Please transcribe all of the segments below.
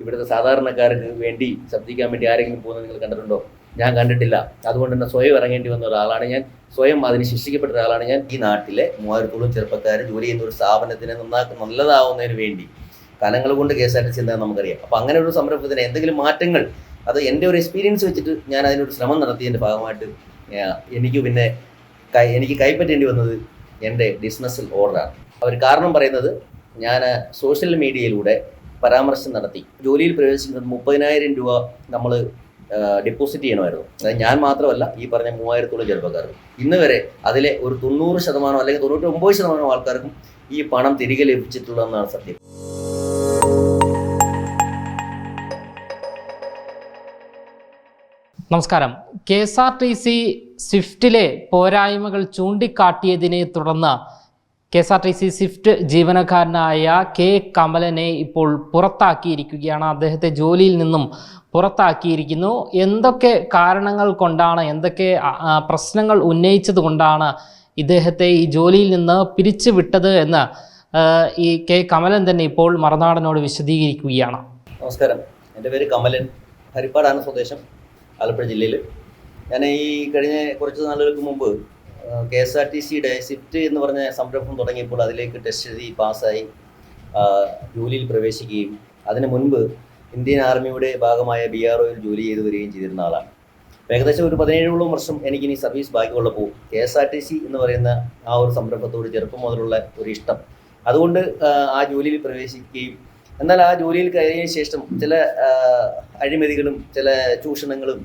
ഇവിടുത്തെ സാധാരണക്കാർക്ക് വേണ്ടി ശബ്ദിക്കാൻ വേണ്ടി ആരെങ്കിലും പോകുന്നത് നിങ്ങൾ കണ്ടിട്ടുണ്ടോ? ഞാൻ കണ്ടിട്ടില്ല. അതുകൊണ്ട് തന്നെ സ്വയം ഇറങ്ങേണ്ടി വന്ന ഒരാളാണ് ഞാൻ. സ്വയം അതിന് ശിക്ഷിക്കപ്പെട്ട ഒരാളാണ് ഞാൻ. ഈ നാട്ടിലെ മൂവായിരത്തോളം ചെറുപ്പക്കാർ ജോലി ചെയ്യുന്ന ഒരു സ്ഥാപനത്തിനെ നന്നാക്കുന്ന നല്ലതാവുന്നതിന് വേണ്ടി കലങ്ങൾ കൊണ്ട് K S R T C എന്താണെന്ന് നമുക്കറിയാം. അപ്പോൾ അങ്ങനെ ഒരു സംരംഭത്തിന് എന്തെങ്കിലും മാറ്റങ്ങൾ അത് എന്റെ ഒരു എക്സ്പീരിയൻസ് വെച്ചിട്ട് ഞാൻ അതിനൊരു ശ്രമം നടത്തിയതിന്റെ ഭാഗമായിട്ട് എനിക്ക് പിന്നെ കൈ- എനിക്ക് കൈപ്പറ്റേണ്ടി വന്നത് എന്റെ ബിസിനസ്സിൽ ഓർഡറാണ് അവർ കാരണം പറയുന്നത് ഞാൻ സോഷ്യൽ മീഡിയയിലൂടെ പരാമർശം നടത്തി. ജോലിയിൽ പ്രവേശിക്കുന്നത് മുപ്പതിനായിരം രൂപ നമ്മൾ ഡെപ്പോസിറ്റ് ചെയ്യണമായിരുന്നു. അതായത് ഞാൻ മാത്രമല്ല ഈ പറഞ്ഞ മൂവായിരത്തോളം ചെറുപ്പക്കാർ ഇന്ന് വരെ അതിലെ ഒരു തൊണ്ണൂറ് ശതമാനം അല്ലെങ്കിൽ തൊണ്ണൂറ്റി ഒമ്പത് ശതമാനം ആൾക്കാർക്കും ഈ പണം തിരികെ ലഭിച്ചിട്ടുള്ളതെന്നാണ് സത്യം. നമസ്കാരം. K S R T C സ്വിഫ്റ്റിലെ പോരായ്മകൾ ചൂണ്ടിക്കാട്ടിയതിനെ തുടർന്ന് K S R T C swift ജീവനക്കാരനായ കെ കമലനെ ഇപ്പോൾ പുറത്താക്കിയിരിക്കുകയാണ്. അദ്ദേഹത്തെ ജോലിയിൽ നിന്നും പുറത്താക്കിയിരിക്കുന്നു. എന്തൊക്കെ കാരണങ്ങൾ കൊണ്ടാണ് എന്തൊക്കെ പ്രശ്നങ്ങൾ ഉന്നയിച്ചത് കൊണ്ടാണ് ഇദ്ദേഹത്തെ ഈ ജോലിയിൽ നിന്ന് പിരിച്ചു വിട്ടത് എന്ന് ഈ കെ കമലൻ തന്നെ ഇപ്പോൾ മറുനാടനോട് വിശദീകരിക്കുകയാണ്. നമസ്കാരം. എന്റെ പേര് കമലൻ. ഹരിപ്പാടാണ് സ്വദേശം ആലപ്പുഴ ജില്ലയിൽ ഞാൻ ഈ കഴിഞ്ഞ കുറച്ച് നാളുകൾക്ക് മുമ്പ് കെ എസ് ആർ ടി സിയുടെ സിഫ്റ്റ് എന്ന് പറഞ്ഞ സംരംഭം തുടങ്ങിയപ്പോൾ അതിലേക്ക് ടെസ്റ്റ് എഴുതി പാസ്സായി. ജോലിയിൽ പ്രവേശിക്കുകയും അതിന് മുൻപ് ഇന്ത്യൻ ആർമിയുടെ ഭാഗമായ ബി ആർ ഒയിൽ ജോലി ചെയ്തു വരികയും ചെയ്തിരുന്ന ആളാണ്. ഏകദേശം ഒരു പതിനേഴോളം വർഷം എനിക്ക് ഇനി service ബാക്കിയുള്ളപ്പോൾ K S R T C എന്ന് പറയുന്ന ആ ഒരു സംരംഭത്തോട് ചെറുപ്പം മുതലുള്ള ഒരു ഇഷ്ടം. അതുകൊണ്ട് ആ, ജോലിയിൽ പ്രവേശിക്കുകയും എന്നാൽ ആ ജോലിയിൽ കയറിയതിനു ശേഷം ചില അഴിമതികളും ചില ചൂഷണങ്ങളും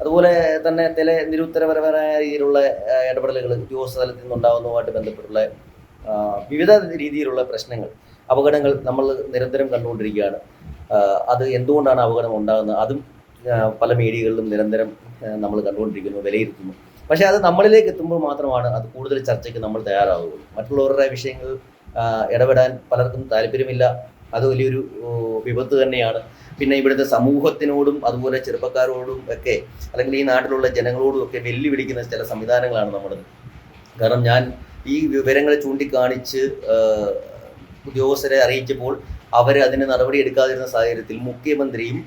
അതുപോലെ തന്നെ ചില നിരുത്തരപരമായ രീതിയിലുള്ള ഇടപെടലുകൾ ഉദ്യോഗസ്ഥ തലത്തിൽ നിന്നുണ്ടാകുന്നതുമായിട്ട് ബന്ധപ്പെട്ടുള്ള വിവിധ രീതിയിലുള്ള പ്രശ്നങ്ങൾ അപകടങ്ങൾ നമ്മൾ നിരന്തരം കണ്ടുകൊണ്ടിരിക്കുകയാണ്. അത് എന്തുകൊണ്ടാണ് അപകടം ഉണ്ടാകുന്നത്? അതും പല മീഡിയകളിലും നിരന്തരം നമ്മൾ കണ്ടുകൊണ്ടിരിക്കുന്നു വിലയിരുത്തുന്നു. പക്ഷേ അത് നമ്മളിലേക്ക് എത്തുമ്പോൾ മാത്രമാണ് അത് കൂടുതൽ ചർച്ചയ്ക്ക് നമ്മൾ തയ്യാറാവുകയുള്ളൂ. മറ്റുള്ളവരുടെ വിഷയങ്ങൾ ഇടപെടാൻ പലർക്കും താല്പര്യമില്ല. അത് വലിയൊരു വിപത്ത് തന്നെയാണ്. പിന്നെ ഇവിടുത്തെ സമൂഹത്തിനോടും അതുപോലെ ചെറുപ്പക്കാരോടും ഒക്കെ അല്ലെങ്കിൽ ഈ നാട്ടിലുള്ള ജനങ്ങളോടും ഒക്കെ വെല്ലുവിളിക്കുന്ന ചില സംവിധാനങ്ങളാണ് നമ്മുടെ കാരണം ഞാൻ ഈ വിവരങ്ങൾ ചൂണ്ടിക്കാണിച്ച് ഉദ്യോഗസ്ഥരെ അറിയിച്ചപ്പോൾ അവർ അതിന് നടപടി എടുക്കാതിരുന്ന സാഹചര്യത്തിൽ മുഖ്യമന്ത്രിയും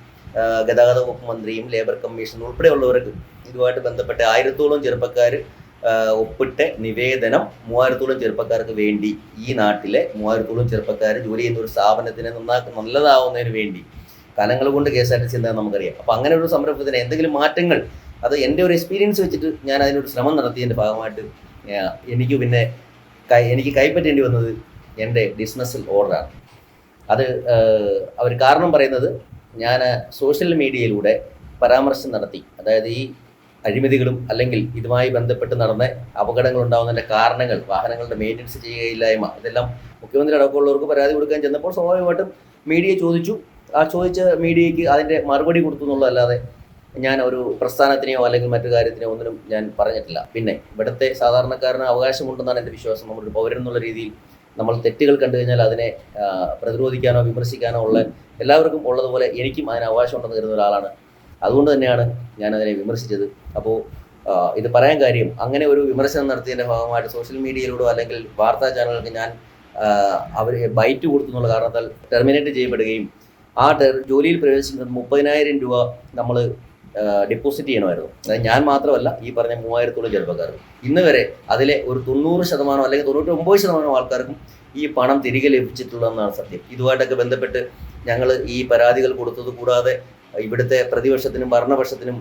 ഗതാഗത വകുപ്പ് മന്ത്രിയും ലേബർ കമ്മീഷൻ ഉൾപ്പെടെയുള്ളവർക്ക് ഇതുമായിട്ട് ബന്ധപ്പെട്ട ആയിരത്തോളം ചെറുപ്പക്കാർ ഒപ്പിട്ട നിവേദനം മൂവായിരത്തോളം ചെറുപ്പക്കാർക്ക് വേണ്ടി ഈ നാട്ടിലെ മൂവായിരത്തോളം ചെറുപ്പക്കാർ ജോലി ചെയ്യുന്ന ഒരു സ്ഥാപനത്തിനെ നന്നാക്കി നല്ലതാവുന്നതിന് വേണ്ടി കലങ്ങൾ കൊണ്ട് K S R T C എന്താണെന്ന് നമുക്കറിയാം. അപ്പം അങ്ങനെ ഒരു സംരംഭത്തിന് എന്തെങ്കിലും മാറ്റങ്ങൾ അത് എന്റെ ഒരു എക്സ്പീരിയൻസ് വെച്ചിട്ട് ഞാൻ അതിനൊരു ശ്രമം നടത്തിയതിന്റെ ഭാഗമായിട്ട് എനിക്ക് പിന്നെ കൈ എനിക്ക് കൈപ്പറ്റേണ്ടി വന്നത് എന്റെ ബിസിനസ്സിൽ ഓർഡറാണ് അത് അവർ കാരണം പറയുന്നത് ഞാൻ സോഷ്യൽ മീഡിയയിലൂടെ പരാമർശം നടത്തി. അതായത് ഈ അഴിമതികളും അല്ലെങ്കിൽ ഇതുമായി ബന്ധപ്പെട്ട് നടന്ന അപകടങ്ങൾ ഉണ്ടാകുന്നതിന്റെ കാരണങ്ങൾ വാഹനങ്ങളുടെ മെയിന്റനൻസ് ചെയ്യുകയില്ലായ്മ ഇതെല്ലാം മുഖ്യമന്ത്രി അടക്കമുള്ളവർക്ക് പരാതി കൊടുക്കാൻ ചെന്നപ്പോൾ സ്വാഭാവികമായിട്ടും മീഡിയ ചോദിച്ചു. ആ ചോദിച്ച മീഡിയയ്ക്ക് അതിന്റെ മറുപടി കൊടുത്തു എന്നുള്ളതല്ലാതെ ഞാൻ ഒരു പ്രസ്ഥാനത്തിനെയോ അല്ലെങ്കിൽ മറ്റു കാര്യത്തിനെയോ ഒന്നിനും ഞാൻ പറഞ്ഞിട്ടില്ല. പിന്നെ ഇവിടുത്തെ സാധാരണക്കാരന് അവകാശമുണ്ടെന്നാണ് എന്റെ വിശ്വാസം. നമ്മളൊരു പൗരൻ എന്നുള്ള രീതിയിൽ നമ്മൾ തെറ്റുകൾ കണ്ടു കഴിഞ്ഞാൽ അതിനെ പ്രതിരോധിക്കാനോ വിമർശിക്കാനോ ഉള്ള എല്ലാവർക്കും ഉള്ളതുപോലെ എനിക്കും അതിന് അവകാശമുണ്ടെന്ന് കരുതുന്ന ഒരാളാണ് അതുകൊണ്ട് തന്നെയാണ് ഞാൻ അതിനെ വിമർശിച്ചത്. അപ്പോൾ ഇത് പറയാൻ കാര്യം അങ്ങനെ ഒരു വിമർശനം നടത്തിയതിന്റെ ഭാഗമായിട്ട് സോഷ്യൽ മീഡിയയിലൂടെ അല്ലെങ്കിൽ വാർത്താ ചാനലുകൾക്ക് ഞാൻ അവർ ബൈറ്റ് കൊടുത്തു എന്നുള്ള കാരണത്താൽ ടെർമിനേറ്റ് ചെയ്യപ്പെടുകയും ആ ടെർ ജോലിയിൽ പ്രവേശിക്കുന്നത് മുപ്പതിനായിരം രൂപ നമ്മൾ ഡെപ്പോസിറ്റ് ചെയ്യണമായിരുന്നു. അതായത് ഞാൻ മാത്രമല്ല ഈ പറഞ്ഞ മൂവായിരത്തോളം ചെറുപ്പക്കാർ. ഇന്ന് വരെ അതിലെ ഒരു തൊണ്ണൂറ് ശതമാനം അല്ലെങ്കിൽ തൊണ്ണൂറ്റി ഒമ്പത് ശതമാനം ആൾക്കാർക്കും ഈ പണം തിരികെ ലഭിച്ചിട്ടുള്ളതെന്നാണ് സത്യം. ഇതുമായിട്ടൊക്കെ ബന്ധപ്പെട്ട് ഞങ്ങൾ ഈ പരാതികൾ കൊടുത്തത് കൂടാതെ ഇവിടുത്തെ പ്രതിപക്ഷത്തിനും ഭരണപക്ഷത്തിനും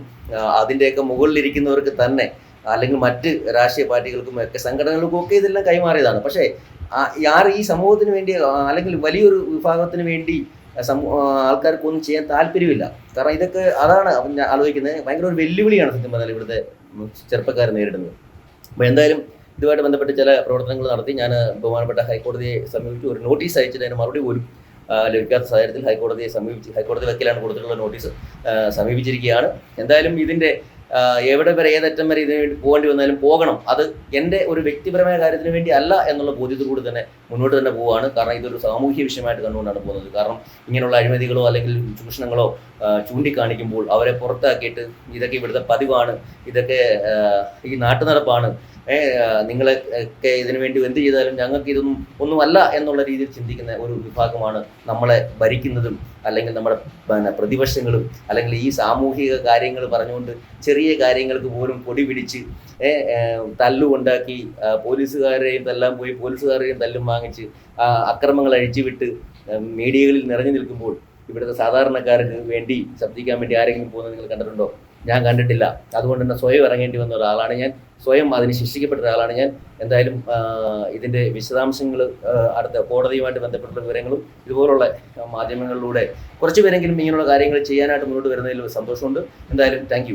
അതിന്റെയൊക്കെ മുകളിലിരിക്കുന്നവർക്ക് തന്നെ അല്ലെങ്കിൽ മറ്റ് രാഷ്ട്രീയ പാർട്ടികൾക്കും ഒക്കെ സംഘടനകൾക്കും ഒക്കെ ഇതെല്ലാം കൈമാറിയതാണ്. പക്ഷേ ആർ ഈ സമൂഹത്തിന് വേണ്ടി അല്ലെങ്കിൽ വലിയൊരു വിഭാഗത്തിന് വേണ്ടി ആൾക്കാർക്കൊന്നും ചെയ്യാൻ താല്പര്യമില്ല. കാരണം ഇതൊക്കെ അതാണ് ഞാൻ ആലോചിക്കുന്നത്. ഭയങ്കര ഒരു വെല്ലുവിളിയാണ് സത്യം പറഞ്ഞാൽ ഇവിടുത്തെ ചെറുപ്പക്കാർ നേരിടുന്നത്. അപ്പോൾ എന്തായാലും ഇതുമായിട്ട് ബന്ധപ്പെട്ട് ചില പ്രവർത്തനങ്ങൾ നടത്തി. ഞാൻ ബഹുമാനപ്പെട്ട ഹൈക്കോടതിയെ സമീപിച്ചു. ഒരു നോട്ടീസ് അയച്ചിട്ട് അതിന് മറുപടി ആ, ലഭിക്കാത്ത സാഹചര്യത്തിൽ ഹൈക്കോടതിയെ സമീപിച്ച് ഹൈക്കോടതി വക്കീലാണ് കൊടുത്തിട്ടുള്ള നോട്ടീസ് സമീപിച്ചിരിക്കുകയാണ്. എന്തായാലും ഇതിന്റെ എവിടെ വരെ ഏതറ്റം വരെ ഇതിനു പോകേണ്ടി വന്നാലും പോകണം. അത് എന്റെ ഒരു വ്യക്തിപരമായ കാര്യത്തിന് വേണ്ടി അല്ല എന്നുള്ള ബോധ്യത്തോടുകൂടി തന്നെ മുന്നോട്ട് തന്നെ പോവുകയാണ്. കാരണം ഇതൊരു സാമൂഹ്യ വിഷയമായിട്ട് കണ്ടുകൊണ്ടാണ് പോകുന്നത്. കാരണം ഇങ്ങനെയുള്ള അഴിമതികളോ അല്ലെങ്കിൽ ചൂഷണങ്ങളോ ചൂണ്ടിക്കാണിക്കുമ്പോൾ അവരെ പുറത്താക്കിയിട്ട് ഇതൊക്കെ ഇവിടുത്തെ പതിവാണ്. ഇതൊക്കെ ഈ നാട്ടുനടപ്പാണ്. ഏ, നിങ്ങളെ ഒക്കെ ഇതിനു വേണ്ടി എന്ത് ചെയ്താലും ഞങ്ങൾക്ക് ഇതൊന്നും ഒന്നുമല്ല എന്നുള്ള രീതിയിൽ ചിന്തിക്കുന്ന ഒരു വിഭാഗമാണ് നമ്മളെ ഭരിക്കുന്നതും അല്ലെങ്കിൽ നമ്മുടെ പിന്നെ പ്രതിപക്ഷങ്ങളും അല്ലെങ്കിൽ ഈ സാമൂഹിക കാര്യങ്ങൾ പറഞ്ഞുകൊണ്ട് ചെറിയ കാര്യങ്ങൾക്ക് പോലും പൊടി പിടിച്ച് തല്ലുകൊണ്ടാക്കി പോലീസുകാരെയും തല്ലാൻ പോയി പോലീസുകാരെയും തല്ലും വാങ്ങിച്ച് അക്രമങ്ങൾ അഴിച്ചുവിട്ട് മീഡിയകളിൽ നിറഞ്ഞു നിൽക്കുമ്പോൾ ഇവിടുത്തെ സാധാരണക്കാർക്ക് വേണ്ടി ശബ്ദിക്കാൻ വേണ്ടി ആരെങ്കിലും പോകുന്നത് നിങ്ങൾ കണ്ടിട്ടുണ്ടോ? ഞാൻ കണ്ടിട്ടില്ല. അതുകൊണ്ട് തന്നെ സ്വയം ഇറങ്ങേണ്ടി വന്ന ഒരാളാണ് ഞാൻ. സ്വയം അതിന് ശിക്ഷിക്കപ്പെട്ട ഒരാളാണ് ഞാൻ. എന്തായാലും ഇതിന്റെ വിശദാംശങ്ങൾ അടുത്ത കോടതിയുമായിട്ട് ബന്ധപ്പെട്ട വിവരങ്ങളും ഇതുപോലുള്ള മാധ്യമങ്ങളിലൂടെ കുറച്ച് പേരെങ്കിലും ഇങ്ങനെയുള്ള കാര്യങ്ങൾ ചെയ്യാനായിട്ട് മുന്നോട്ട് വരുന്നതിൽ സന്തോഷമുണ്ട്. എന്തായാലും താങ്ക്